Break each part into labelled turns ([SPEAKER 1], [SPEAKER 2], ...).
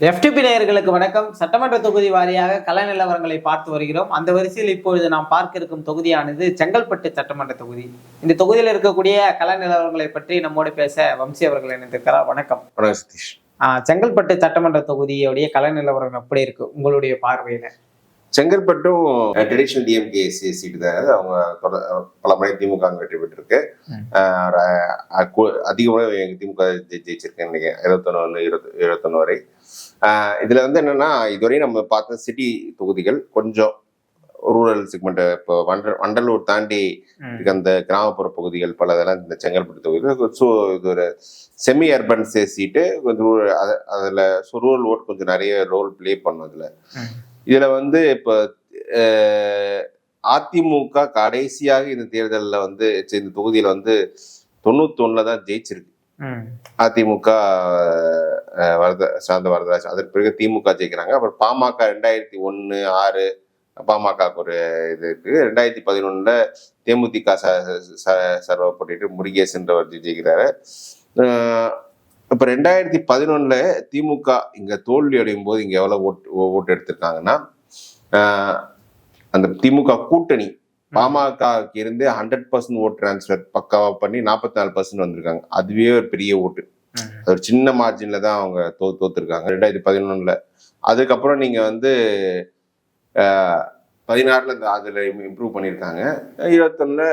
[SPEAKER 1] FTP நேயர்களுக்கு வணக்கம். சட்டமன்ற தொகுதி வாரியாக கள நிலவரங்களை பார்த்து வருகிறோம். அந்த வரிசையில் இப்பொழுது நாம் பார்க்க இருக்கும் தொகுதியானது செங்கல்பட்டு சட்டமன்ற தொகுதி. இந்த தொகுதியில் இருக்கக்கூடிய கள நிலவரங்களை பற்றி நம்மோடு பேச வம்சி அவர்கள் இணைந்திருக்கிறார். வணக்கம்.
[SPEAKER 2] வணக்கம் சதீஷ்.
[SPEAKER 1] செங்கல்பட்டு சட்டமன்ற தொகுதியுடைய கள நிலவரம் எப்படி இருக்கு? உங்களுடைய பார்வையில.
[SPEAKER 2] செங்கல்பட்டும் ட்ரெடிஷனல் டிஎம்கே சீட்டு தான். அவங்க பல முறை திமுக வெற்றி பெற்றிருக்கு.
[SPEAKER 1] ம்.
[SPEAKER 2] ஆஹ் ஒரு, அஹ், கு- அதிக முறை எங்க திமுக ஜெயிச்சிருக்கேன் நினைக்கிறேன். இருபத்தொன்னு இருபத்தி இருபத்தொன்னு வரை. இதுல வந்து என்னன்னா இதுவரை நம்ம பார்த்த சிட்டி தொகுதிகள் கொஞ்சம் ரூரல் செக்மெண்ட் இப்போ வண்டல் வண்டலூர் தாண்டி அந்த கிராமப்புற பகுதிகள் பல இதெல்லாம் இந்த செங்கல்பட்டு தொகுதியில் ஸோ இது ஒரு செமி அர்பன் சீட்டு கொஞ்சம் அது- அதுல ரூரல் ஓட் கொஞ்சம் நிறைய ரோல் ப்ளே பண்ணும் இதுல. இதுல வந்து இப்போ அதிமுக கடைசியாக இந்த தேர்தல்ல வந்து இந்த தொகுதியில வந்து தொண்ணூத்தொன்னுல தான் ஜெயிச்சிருக்கு. அதிமுக வரத சார்ந்த வரதராஜ் அதற்கு பிறகு திமுக ஜெயிக்கிறாங்க. அப்புறம் பாமக ரெண்டாயிரத்தி ஒன்று ஆறு பாமகவுக்கு ஒரு இது இருக்கு ரெண்டாயிரத்தி பதினொன்னுல தேமுதிக சர்வ போட்டிட்டு முருகேசன்றவர் ஜெயிக்கிறாரு. இப்போ ரெண்டாயிரத்தி பதினொன்னுல திமுக இங்க தோல்வி அடையும் போது இங்க எவ்வளவு ஓட்டு ஓட்டு எடுத்திருக்காங்கன்னா அந்த திமுக கூட்டணி பாமகவுக்கு இருந்து ஹண்ட்ரட் பர்சன்ட் ஓட் டிரான்ஸ்ஃபர் பக்காவா பண்ணி நாற்பத்தி நாலு பர்சன்ட் வந்திருக்காங்க. அதுவே ஒரு பெரிய ஓட்டு. அது ஒரு சின்ன மார்ஜின்ல தான் அவங்க தோ தோத்துருக்காங்க. ரெண்டாயிரத்தி பதினொன்னுல. அதுக்கப்புறம் நீங்க வந்து பதினாறுல இந்த அதுல இம்ப்ரூவ் பண்ணியிருக்காங்க இருபத்தொன்னுல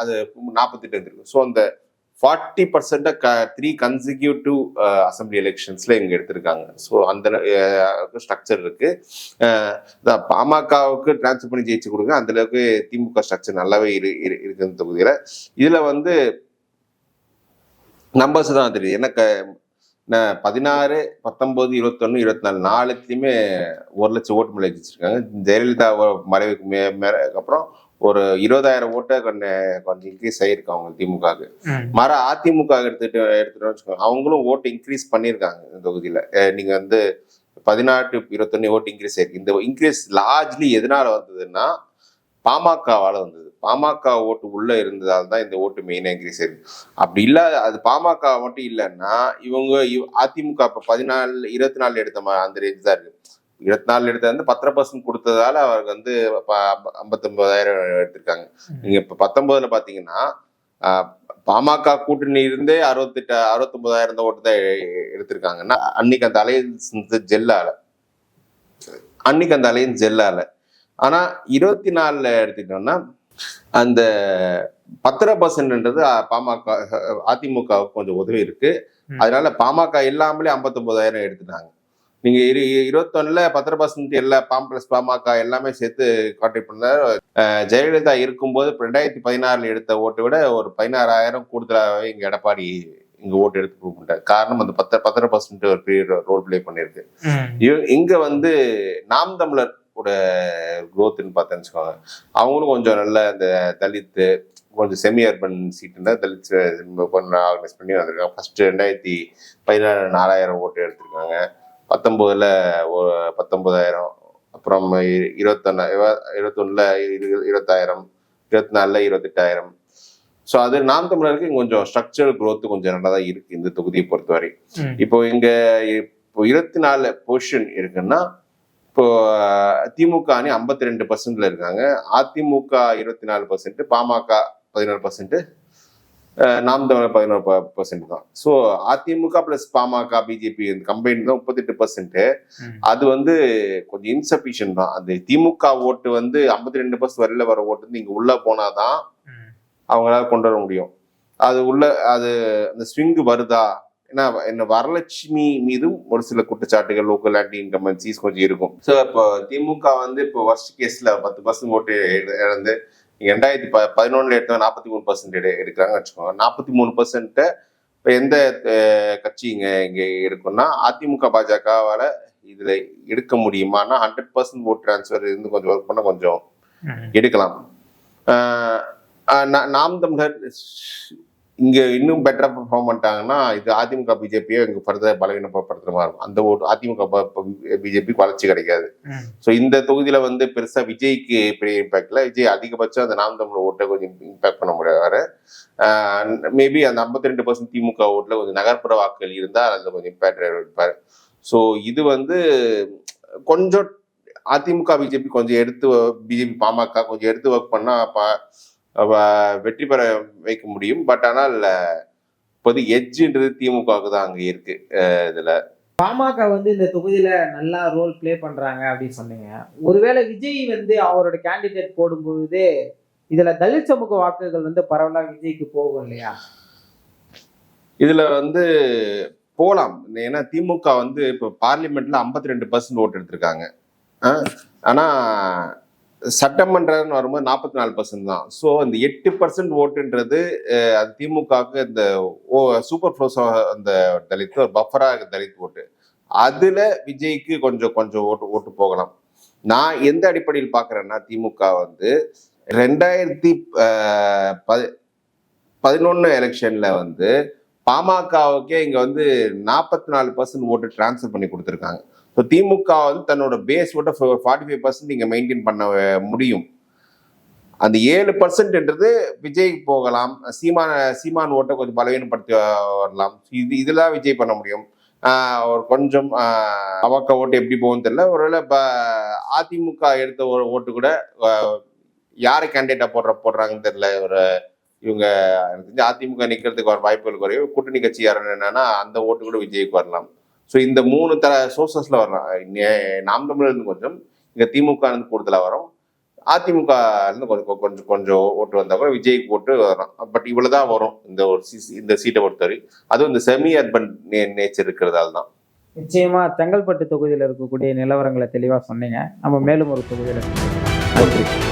[SPEAKER 2] அது நாற்பத்தெட்டு வந்துருக்கு. ஸோ அந்த ஃபார்ட்டி க த்ரீ கன்சிக்யூட்டிவ் அசம்பிளி எலெக்ஷன்ஸ்ல இங்க எடுத்திருக்காங்க. ஸோ அந்த ஸ்ட்ரக்சர் இருக்கு. பாமகவுக்கு டிரான்ஸ்ஃபர் பண்ணி ஜெயிச்சு கொடுங்க. அந்த அளவுக்கு திமுக ஸ்ட்ரக்சர் நல்லாவே இரு இரு- இருக்கு இந்த தொகுதியில. இதுல வந்து நம்பர்ஸ் தான் தெரியுது. எனக்கு நான் பதினாறு பத்தொன்பது இருபத்தொன்னு இருபத்தி நாலு நாலுத்துலயுமே ஒரு லட்சம் ஓட்டு மேலே ஜெயிச்சிருக்காங்க ஜெயலலிதா மறைவுக்கு மே மேல அப்புறம் ஒரு இருபதாயிரம் ஓட்டை கொஞ்சம் கொஞ்சம் இன்க்ரீஸ் ஆயிருக்கு அவங்க திமுகவுக்கு. மற அதிமுக எடுத்துட்டு எடுத்துட்டோம்னு வச்சுக்கோங்க. அவங்களும் ஓட்டு இன்க்ரீஸ் பண்ணியிருக்காங்க இந்த தொகுதியில. அஹ் நீங்க வந்து பதினாறு இருபத்தொன்னு ஓட்டு இன்க்ரீஸ் ஆயிருக்கு இந்த இன்க்ரீஸ் லார்ஜ்லி எதனால வந்ததுன்னா பாமகவால் வந்தது. பாமக ஓட்டு உள்ளே இருந்ததால் தான் இந்த ஓட்டு மெயினாக இன்க்ரீஸ் ஆயிருக்கு அப்படி இல்லாத அது பாமக மட்டும் இல்லைன்னா இவங்க இவ் அதிமுக இப்போ பதினாலு இருபத்தி நாலு எடுத்த மா- அந்த ரேஞ்ச் தான் இருக்குது இருபத்தி நாலு எடுத்த வந்து பத்தரை பர்சன்ட் கொடுத்ததால அவருக்கு வந்து ஐம்பத்தொம்பதாயிரம் எடுத்திருக்காங்க. நீங்கள் இப்போ பத்தொம்போதில் பார்த்தீங்கன்னா பாமக கூட்டணி இருந்தே அறுபத்தெட்டு அறுபத்தொம்பதாயிரம் தான் ஓட்டு தான் எடுத்திருக்காங்கன்னா அன்னைக்கு அந்த அலையன்ஸ் ஜெல்லால அன்னைக்கு அந்த அலையன்ஸ் ஜெல்லால ஆனா இருபத்தி நாலுல எடுத்துக்கிட்டோம்னா அந்த பத்தரை பர்சன்ட்ன்றது பாமக அதிமுகவுக்கு கொஞ்சம் உதவி இருக்கு. அதனால பாமக இல்லாமலே ஐம்பத்தொன்பதாயிரம் எடுத்துட்டாங்க. நீங்க இரு இருபத்தொன்னுல பத்தரை பர்சன்ட் எல்லா பாம் பிளஸ் பாமக எல்லாமே சேர்த்து கான்டாக்ட் பண்ண அஹ், ஜெயலலிதா இருக்கும்போது ரெண்டாயிரத்தி பதினாறுல எடுத்த ஓட்டை விட ஒரு பதினாறாயிரம் கூடுதலாகவே இங்க எடப்பாடி இங்க ஓட்டு எடுத்து கொடுக்கிட்டார் காரணம் அந்த பத்த பத்தரை பர்சன்ட் ஒரு பெரிய ரோல் ப்ளே. இவ- இங்க வந்து நாம் தமிழர் ஓட growthன்னு பார்த்தேன்னு வச்சுக்கோங்க. அவங்களும் கொஞ்சம் நல்ல இந்த தலித் கொஞ்சம் செமி அர்பன் சீட்டுன்னா தலித் ஆர்கனைஸ் பண்ணி வந்திருக்காங்க. ஃபர்ஸ்ட் ரெண்டாயிரத்தி பதினாறு நாலாயிரம் ஓட்டு எடுத்திருக்காங்க. பத்தொன்பதுல ஒரு பத்தொன்பதாயிரம் அப்புறம் இருபத்தொன்னு இருபத்தொன்னுல இரு- இருபத்தாயிரம் இருபத்தி நாலுல இருபத்தெட்டாயிரம். ஸோ அது நாம் தமிழருக்கு கொஞ்சம் ஸ்ட்ரக்சரல் growth கொஞ்சம் நல்லா தான் இருக்கு இந்த தொகுதியை பொறுத்தவரை. இப்போ இங்க இப்போ இருபத்தி நாலு பொசிஷன் இருக்குன்னா இப்போ திமுக அணி ஐம்பத்தி ரெண்டு பர்சன்ட்ல இருக்காங்க. அதிமுக இருபத்தி நாலு பர்சன்ட் பாமக பதினோரு பர்சன்ட் நாம் தமிழர் பதினோரு பர்சன்ட் தான். So AIADMK plus PMK BJP combine தான் முப்பத்தெட்டு பர்சன்ட். அது வந்து கொஞ்சம் இன்சபிஷியன்ட் தான். அந்த திமுக ஓட்டு வந்து ஐம்பத்தி ரெண்டு பர்சன்ட் வரையில வர ஓட்டு வந்து இங்க உள்ள போனாதான். அவங்களால கொண்டு வர முடியும். அது உள்ள அது அந்த ஸ்விங் வருதா? ஏன்னா என்ன வரலட்சுமி மீதும் ஒரு சில குற்றச்சாட்டுகள் லோக்கல் ஆன்டி இன்கம்பன்சிஸ் கொஞ்சம் இருக்கும். ஸோ இப்போ திமுக வந்து இப்போ ஃபர்ஸ்ட் கேஸ்ல பத்து பர்சன்ட் ஓட்டு இழ- இழந்து ரெண்டாயிரத்தி ப பதினொன்னுல எடுத்த நாற்பத்தி மூணு பர்சன்ட் எடுக்கிறாங்கன்னு வச்சுக்கோங்க. நாற்பத்தி மூணு பர்சன்ட்டை இப்போ எந்த கட்சி இங்க இங்க எடுக்கும்னா அதிமுக பாஜகவால இதுல எடுக்க முடியுமானா ஹண்ட்ரட் பர்சன்ட் ஓட் டிரான்ஸ்ஃபர் இருந்து கொஞ்சம் ஒர்க் பண்ண கொஞ்சம். எடுக்கலாம். நாம் தமிழர் இங்க இன்னும் பெட்டரா பெர்ஃபார்ம் பண்ணிட்டாங்கன்னா இது அதிமுக பிஜேபியை இங்க ஃபர்தர் பலவீனப்படுத்துற மாதிரி இருக்கும். அந்த ஓட்டு அதிமுக பிஜேபிக்கு வளர்ச்சி கிடைக்காது. ஸோ இந்த தொகுதியில வந்து பெருசா விஜய்க்கு பெரிய இம்பாக்ட்ல விஜய் அதிகபட்சம் அந்த நாம் தமிழ் ஓட்டை கொஞ்சம் இம்பாக்ட் பண்ண முடியாது மேபி அந்த 52% ரெண்டு பர்சன்ட் திமுக ஓட்டுல கொஞ்சம் நகர்ப்புற வாக்குகள் இருந்தால் அதில் கொஞ்சம் இம்பாக்ட் இருப்பாரு ஸோ இது வந்து கொஞ்சம் அதிமுக பிஜேபி கொஞ்சம் எடுத்து பிஜேபி பாமக கொஞ்சம் எடுத்து ஒர்க் பண்ணா ப- வ- வெற்றி பெற வைக்க முடியும். பட் ஆனால் இப்போது எட்ஜுன்றது திமுகவுக்கு தான் அங்கே இருக்கு இதுல.
[SPEAKER 1] பாமக வந்து இந்த தொகுதியில நல்லா ரோல் ப்ளே பண்றாங்க அப்படின்னு சொன்னீங்க. ஒருவேளை விஜய் வந்து அவரோட கேண்டிடேட் போடும்பொழுது இதுல தலித் சமூக வாக்குகள் வந்து பரவலா விஜய்க்கு போகும் இல்லையா?
[SPEAKER 2] இதுல வந்து போலாம். ஏன்னா திமுக வந்து இப்போ பார்லிமெண்ட்ல 52% ரெண்டு பர்சன்ட் ஓட்டு எடுத்திருக்காங்க. ஆஹ் ஆனா சட்டமன்றம்னு வரும்போது நாற்பத்தி நாலு பர்சன்ட் தான். ஸோ அந்த எட்டு பர்சன்ட் ஓட்டுன்றது அது திமுகவுக்கு இந்த ஓ சூப்பர் ஃப்ளோஸ் அந்த தலித் ஒரு பஃபராக தலித் ஓட்டு. அதில் விஜய்க்கு கொஞ்சம் கொஞ்சம் ஓட்டு ஓட்டு போகலாம். நான் எந்த அடிப்படையில் பார்க்குறேன்னா திமுக வந்து ரெண்டாயிரத்தி பதினொன்று எலெக்ஷனில் வந்து பாமகவுக்கே இங்கே வந்து நாற்பத்தி நாலு பர்சன்ட் ஓட்டு டிரான்ஸ்ஃபர் பண்ணி கொடுத்துருக்காங்க. ஸோ திமுக வந்து தன்னோட பேஸ் ஓட்ட ஃபார்ட்டி ஃபைவ் பர்சன்ட் நீங்கள் மெயின்டைன் பண்ண முடியும். அந்த ஏழு பர்சன்ட்ன்றது விஜய் போகலாம். சீமான சீமான் ஓட்டை கொஞ்சம் பலவீனப்படுத்தி வரலாம். இது இதெல்லாம் விஜய் பண்ண முடியும். ஒரு கொஞ்சம் அவக்க ஓட்டு எப்படி போகும் தெரியல. ஒருவேளை இப்போ அதிமுக எடுத்த ஒரு ஓட்டு கூட யார் யாரை போடுற போடுறாங்கன்னு தெரியல. ஒரு இவங்க எனக்கு தெரிஞ்சு அதிமுக நிற்கிறதுக்கு வர வாய்ப்புகள் குறைவு. கூட்டணி கட்சி யாருன்னு என்னன்னா அந்த ஓட்டு கூட விஜய்க்கு வரலாம். ஸோ இந்த மூணு தர சோர்சஸ்ல வரலாம் நே- நாம் தமிழர் இருந்து கொஞ்சம் இங்க திமுக இருந்து கூடுதலா வரும் அதிமுக இருந்து கொஞ்சம் கொஞ்சம் கொஞ்சம் ஓட்டு வந்தா கூட விஜய்க்கு ஓட்டு வரும் பட் இவ்வளவுதான் வரும். இந்த ஒரு சி- இந்த சீட்டை பொறுத்தவரை. அதுவும் இந்த செமி அர்பன் நேச்சர் இருக்கிறதால தான்.
[SPEAKER 1] நிச்சயமா செங்கல்பட்டு தொகுதியில இருக்கக்கூடிய நிலவரங்களை தெளிவா சொன்னீங்க. நம்ம மேலும் ஒரு தொகுதியில. நன்றி.